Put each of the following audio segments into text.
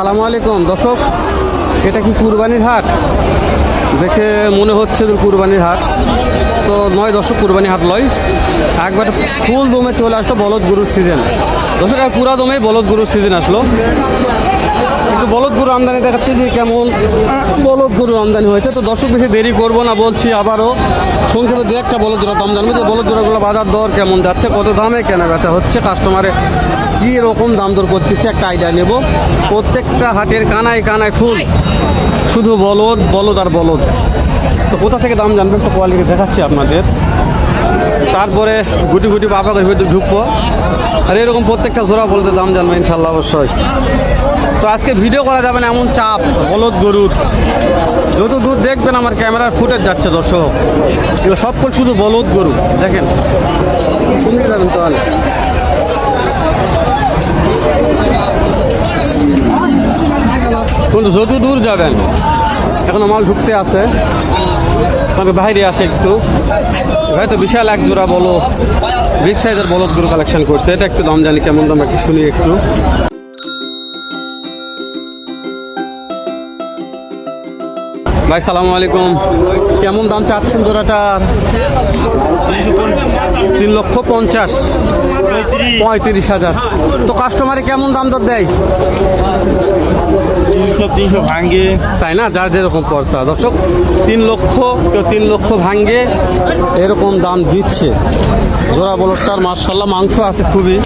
সালামু আলাইকুম। দর্শক, এটা কি কুরবানির হাট? দেখে মনে হচ্ছে কুরবানির হাট। তো নয় দর্শক, কুরবানি হাট লয়। একবার ফুল দমে চলে আসলো বলদ গরুর সিজন দর্শক, আর পুরা দমে বলদ গরুর সিজন আসলো। কিন্তু বলদ গরু আমদানি দেখাচ্ছে যে কেমন বলদ গরুর আমদানি হয়েছে। তো দর্শক, বেশি দেরি করব না, বলছি আবারও সংক্ষেপে দু একটা বলদ জোড়া দাম জানব যে বলদ জোড়াগুলো বাজার দর কেমন যাচ্ছে, কত দামে কেনা বেচা হচ্ছে কাস্টমারে কী রকম দাম দর করতেছে, একটা আইডিয়া নেব। প্রত্যেকটা হাটের কানায় কানায় ফুল, শুধু বলদ বলদ আর বলদ। তো কোথা থেকে দাম জানবেন? তো কোয়ালিটি দেখাচ্ছি আপনাদের। তারপরে গুটি গুটি বাবা করে ভিতরে ঢুকবো। আর এরকম প্রত্যেকটা জোড়া বলতে দাম জানব ইনশাল্লাহ অবশ্যই। তো আজকে ভিডিও করা যাবে না, এমন চাপ, বলদ গরুর। যত দূর দেখবেন আমার ক্যামেরার ফুটেজ যাচ্ছে, দর্শক। সব ফুল শুধু বলদ গরু, দেখেন। শুনতে যাবেন তাহলে কিন্তু যত দূর যাবেন। এখনও মাল ঢুকতে আছে। তবে বাইরে আসে একটু। হয়তো বিশাল এক জোড়া বলো বিগ সাইজের বলদ গরু কালেকশন করছে। এটা একটু দাম জানি, কেমন দাম একটু শুনি একটু। ভাই, সালামু আলাইকুম। কেমন দাম চাচ্ছেন জোড়াটার? তিন লক্ষ পঞ্চাশ। পঁয়ত্রিশ হাজার। তো কাস্টমারে কেমন দাম দর দেয়? তিনশো তিনশো ভাঙ্গে তাই না? যার যেরকম পর্তা দর্শক তিন লক্ষ কেউ তিন লক্ষ ভাঙ্গে এরকম দাম দিচ্ছে। জোড়া বলটার মার্শাল্লাহ মাংস আছে খুবই।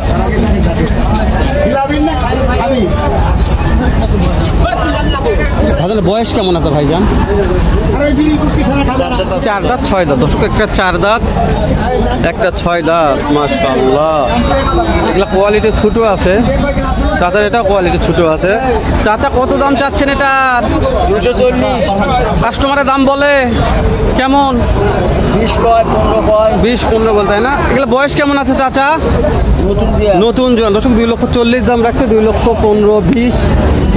ভাইজান বয়স কেমন আছে ভাইজান? চার দাঁত, ছয় দাঁত। দর্শক, একটা চার দাঁত, একটা ছয় দাঁত মাসাল্লাহ এগুলা কোয়ালিটি ছোটো আছে। চাচার এটা কোয়ালিটি ছোট আছে। চাচা কত দাম চাচ্ছেন এটা? দুশো চল্লিশ। কাস্টমারের দাম বলে কেমন? বিশ কয় পনেরো কয় বিশ পনেরো বল তাই না? এগুলো বয়স কেমন আছে চাচা? নতুন জোয়ান দর্শক দুই লক্ষ চল্লিশ দাম রাখছে দুই লক্ষ পনেরো বিশ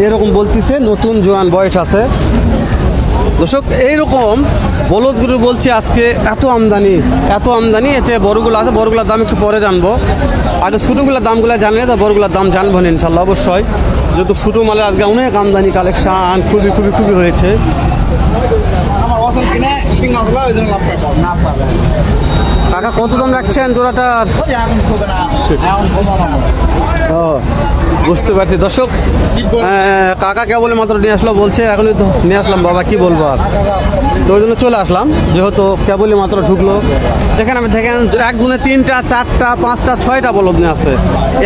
এরকম বলতেছে নতুন জোয়ান বয়স আছে। দর্শক এইরকম বলদ গরু বলছি আজকে এত আমদানি এত আমদানি এতে বড়গুলো আছে বড়গুলোর দাম একটু পরে জানব। আগে ছোটোগুলোর দামগুলো জানলে তো বড়গুলোর দাম জানব না ইনশাল্লাহ অবশ্যই। যেহেতু ছোটো মালের আজকে অনেক আমদানি কালেকশান খুবই খুবই খুবই হয়েছে। কাকা কত দাম রাখছেন জোড়াটার? ও। বুঝতে পারছি। দর্শক কাকা কেবল মাত্র নিয়ে আসলো বলছে এখনই তো নিয়ে আসলাম বাবা কি বলব আর? তো ওই জন্য চলে আসলাম যেহেতু কেবলই মাত্র ঢুকলো। দেখেন আমি দেখেন এক গুণে তিনটা চারটা পাঁচটা ছয়টা বলদ নিয়ে আছে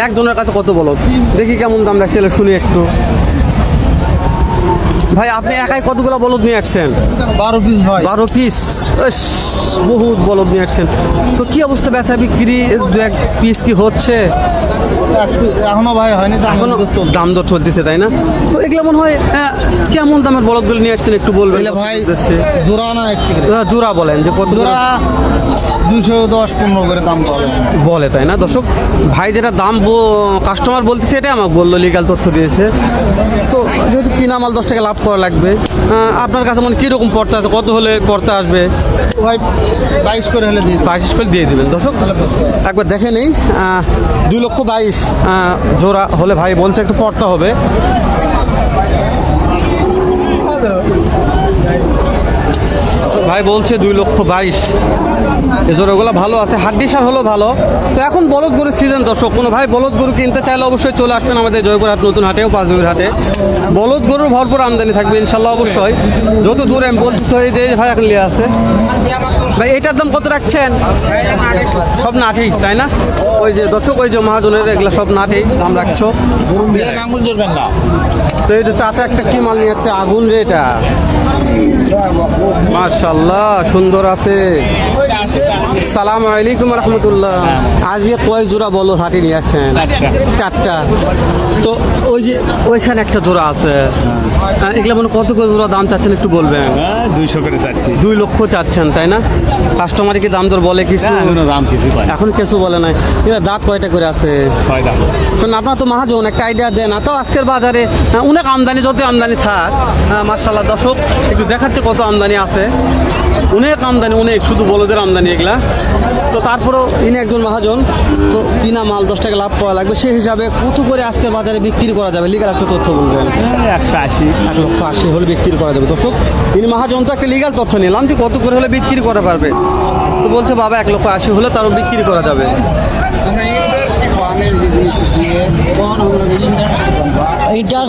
একজনের কাছে কত বলদ? দেখি কেমন দাম রাখছে শুনি একটু। ভাই আপনি একাই কতগুলো বলদ নিয়ে আসছেন? বারো পিস ভাই। বারো পিস বহুত বলদ নিয়ে আসছেন। তো কি অবস্থা বেচা বিক্রি? দু এক পিস কি হচ্ছে? এখনও ভাই হয়নি এখনও দাম দর চলতেছে তাই না? তো এগুলো মনে হয় কেমন দামের বলদগুলো নিয়ে আসছেন একটু বলবেন? ভাই। জোড়া না একটি জোড়া বলেন যে কত জোড়া দুশো দশ পনেরো করে দাম পাবে বলে তাই না? দর্শক ভাই যেটা দাম কাস্টমার বলতেছে এটাই আমাকে বলল লিগাল তথ্য দিয়েছে। তো যেহেতু কিনা মাল দশ টাকা লাভ করা লাগবে আপনার কাছে মানে কীরকম পড়তে আছে কত হলে পড়তে আসবে? ভাই বাইশ করে হলে দিয়ে বাইশ করে দিয়ে দিবেন। দর্শক একবার দেখে নেই দুই লক্ষ বাইশ। জোড়া হলে ভাই বলছে একটু পড়তে হবে। ভাই বলছে দুই লক্ষ বাইশ। এই জোড়াগুলো ভালো আছে হাড্ডি সার হলো ভালো। তো এখন বলদ গরুর সিজন দর্শক কোনো ভাই বলদ গরু কিনতে চাইলে অবশ্যই চলে আসবেন আমাদের জয়পুরহাট নতুন হাটেও পাঁচবির হাটে। বলদ গরুর ভরপুর আমদানি থাকবে ইনশাল্লাহ অবশ্যই। যত দূরে আমি বলতেছি এই যে ভাই এখন লিয়ে আছে ভাই এটার দাম কত রাখছেন? সব নাঠি তাই না? ওই যে দর্শক ওই যে মহাজনের এগুলো সব নাঠি দাম রাখছো। তো এই যে চাচা একটা কি মাল নিয়ে আসছে? আগুন রে এটা। মাশাল্লাহ সুন্দর আছে। সালাম আলাইকুম রহমতুল্লাহ। আজকে কয় জোড়া বলো হাটে নিয়ে আসছেন? চারটা। তো ওই যে ওইখানে একটা জোড়া আছে। এগুলো মানে কত করে জোড়া দাম চাচ্ছেন একটু বলবেন? হ্যাঁ দুইশো করে চাচ্ছি। দুই লক্ষ চাচ্ছেন তাই না? কাস্টমার কি দাম দর বলে কিছু? দাম কিছু এখন কিছু বলে নাই। দাঁত কয়টা করে আছে? ছয় দাম শোন আপনার তো মহাজন একটা আইডিয়া দেন। না তো আজকের বাজারে অনেক আমদানি যত আমদানি থাক মার্শাল্লাহ দর্শক একটু দেখাচ্ছে কত আমদানি আছে। অনেক আমদানি অনেক শুধু বলদের আমদানি এগুলা। তো তারপরেও ইনি একজন মহাজন তো কিনা মাল দশ টাকা লাভ পাওয়া লাগবে। সেই হিসাবে কত করে আজকের বাজারে বিক্রি করা যাবে? লিগাল একটা তথ্য বলবেন। একশো আশি। এক লক্ষ আশি হলে বিক্রি করা যাবে। দর্শক ইনি মহাজন তো একটা লিগাল তথ্য নিলাম যে কত করে হলে বিক্রি করা পারবে। তো বলছে বাবা এক লক্ষ আশি হলে তারও বিক্রি করা যাবে।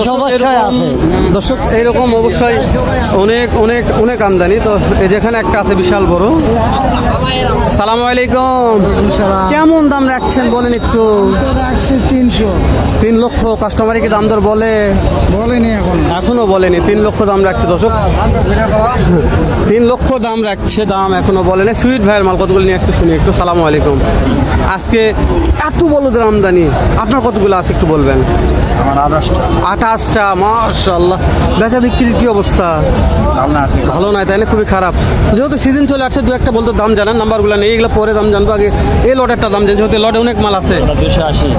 সমস্যায় আছে। দর্শক এইরকম অবশ্যই অনেক অনেক অনেক আমদানি। তো এই যেখানে একটা আছে বিশাল বড়। সালাম আলাইকুম। কেমন দাম রাখছেন বলেন একটু? তিনশো। তিন লক্ষ কাস্টমারই কি দাম দর বলে? বলেনি এখন। এখনও বলেনি তিন লক্ষ দাম রাখছে দর্শক। তিন লক্ষ দাম রাখছে দাম এখনও বলেনি সুইট ভাইয়ের মাল কতগুলো নিয়ে আসছে শুনি একটু সালাম আলাইকুম। আজকে এত বলদের আমদানি আপনার কতগুলো আছে একটু বলবেন? আঠাশটা। মার্শাল্লাহ বেচা বিক্রির কি অবস্থা? ভালো নয় তাই না? খুবই খারাপ। যেহেতু সিজন চলে আসছে দু একটা বলতে দাম জানেন নাম্বারগুলো নেই এগুলো পরে দাম জানব। আগে এই লটেরটা দাম জানছি যেহেতু লটে অনেক মাল আছে।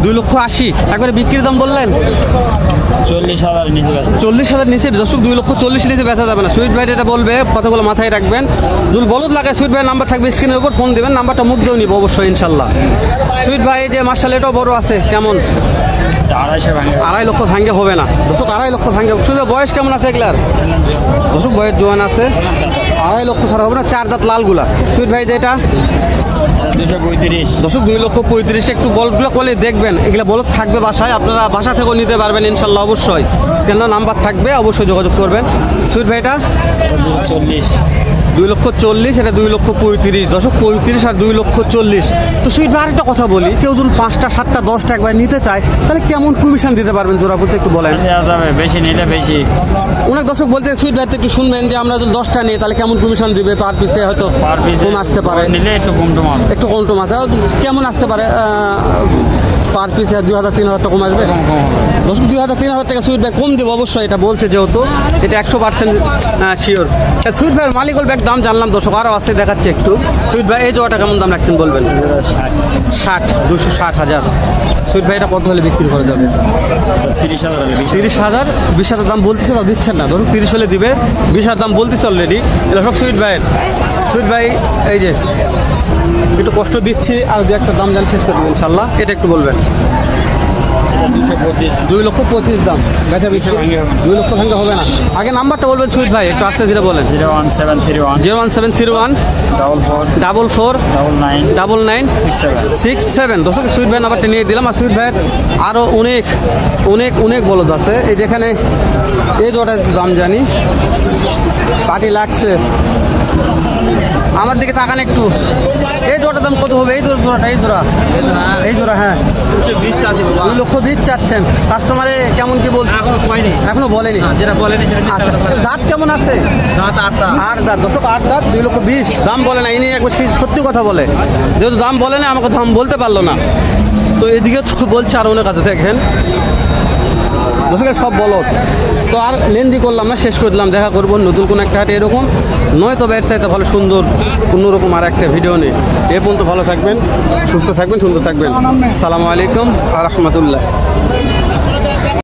দুই লক্ষ আশি। একবারে বিক্রির দাম বললেন? চল্লিশ হাজার নিচে দর্শক, দুই লক্ষ চল্লিশ নিচে বেচা যাবে না। সুইট ভাই এটা বলবে, কথাগুলো মাথায় রাখবেন। দুল বলদ লাগায় সুইট ভাই নাম্বার থাকবে স্ক্রিনের উপর, ফোন দেবেন, নাম্বারটা মুখ দিয়েও নিব অবশ্যই, ইনশাল্লাহ। সুইট ভাই যে মার্শাল এটাও বড় আছে, কেমন? আড়াই লক্ষ ভাঙ্গে হবে না। দর্শক আড়াই লক্ষ ভাঙ্গে ভাই বয়স কেমন আছে এগুলার? দর্শক বয়স জোয়ান আছে। আড়াই লক্ষ ছাড়া হবে না চার দাঁত লালগুলা। সুইট ভাই যেটা? দর্শক দুই লক্ষ পঁয়ত্রিশ একটু বলগুলো করলে দেখবেন। এগুলো বলদ থাকবে বাসায় আপনারা বাসা থেকেও নিতে পারবেন ইনশাল্লাহ অবশ্যই। কেন নাম্বার থাকবে অবশ্যই যোগাযোগ করবেন। সুইট ভাইটা? চল্লিশ। দুই লক্ষ চল্লিশ এটা দুই লক্ষ পঁয়ত্রিশ। দশক পঁয়ত্রিশ আর দুই লক্ষ চল্লিশ। তো সুইট ভাই আরেকটা কথা বলি কেউ যদি পাঁচটা সাতটা দশটা একবার নিতে চায় তাহলে কেমন কমিশন দিতে পারবেন জোড়াপুরতে একটু বলেন? বেশি নিলে বেশি। অনেক দর্শক বলতে সুইট ভাই তো একটু শুনবেন যে আমরা যদি দশটা নিই তাহলে কেমন কমিশন দিবে? পার পিসে হয়তো পার পিস কম আসতে পারে। নিলে একটু কম টম একটু কম টম আছে কেমন আসতে পারে? পার পিসে দুই হাজার তিন হাজার টাকা কম আসবে দশ দুই হাজার তিন হাজার টাকা সুইট ব্যাগ কম দেবো অবশ্যই এটা বলছে যেহেতু। এটা একশো পার্সেন্ট শিওর সুইট ব্যাগ মালিকল ব্যাগ দাম জানলাম দর্শক আরও আছে দেখাচ্ছে একটু। সুইট ব্যাগ এই জোয়াটা কেমন দাম রাখছেন বলবেন? ষাট। দুশো ষাট হাজার। সুইট ভাই, এটা কত হলে বিক্রি করা যাবে? তিরিশ হাজার তিরিশ হাজার বিশ হাজার দাম বলতেছে তা দিচ্ছেন না। ধরুন তিরিশ হলে দিবে, বিশ হাজার দাম বলতেছে অলরেডি এটা সব সুইট ভাইয়ের। সুইট ভাই, এই যে, একটু কষ্ট দিচ্ছি, আর দু একটা দাম জান শেষ করে দেবেন ইনশাল্লাহ। এটা একটু বলবেন। দুই লক্ষ পঁচিশ দাম। বেচা বিক্রি। দুই লক্ষ ভাঙ্গে হবে না। আগে নাম্বারটা বলবেন সুইট ভাই একটু আস্তে ধীরে বলেন। Zero one seven three one. Zero one seven three one. Double four. Double four. Double nine. Double nine. Six seven. Six seven. দর্শক সুইট ভাই নাম্বারটা নিয়ে দিলাম। আর সুইট ভাইয়ের আরও অনেক অনেক অনেক বলদ আছে। এই যেখানে এই জোড়ার দাম জানি। পার্টি লাগছে। আমার দিকে তাকান একটু। এই জোড়াটার দাম কত হবে? এই জোড়া জোড়াটা এই জোড়া। এই জোড়া হ্যাঁ। দুই লক্ষ বিশ চাচ্ছেন। কাস্টমারে কেমন কি বলছে? এখনও বলেনি। যেটা বলেনি আচ্ছা দাঁত কেমন আছে? দাঁত আটটা আট দাঁত। দশক আট দাঁত দুই লক্ষ বিশ। দাম বলে না ইনি একবার সত্যি কথা বলে। যেহেতু দাম বলে না আমাকে দাম বলতে পারল না। তো এদিকে তো বলছে আর অনেক কাছে দেখেন। দর্শকের সব বলো তো আর লেন্দি করলাম না, শেষ করে দিলাম, দেখা করব নতুন কোনো একটা হাটে এরকম। নয় তো ব্যাট চাইতে ভালো সুন্দর অন্যরকম আর একটা ভিডিও নেই। এ পর্যন্ত ভালো থাকবেন, সুস্থ থাকবেন, সুন্দর থাকবেন। সালামু আলাইকুম আর রহমতুল্লাহ।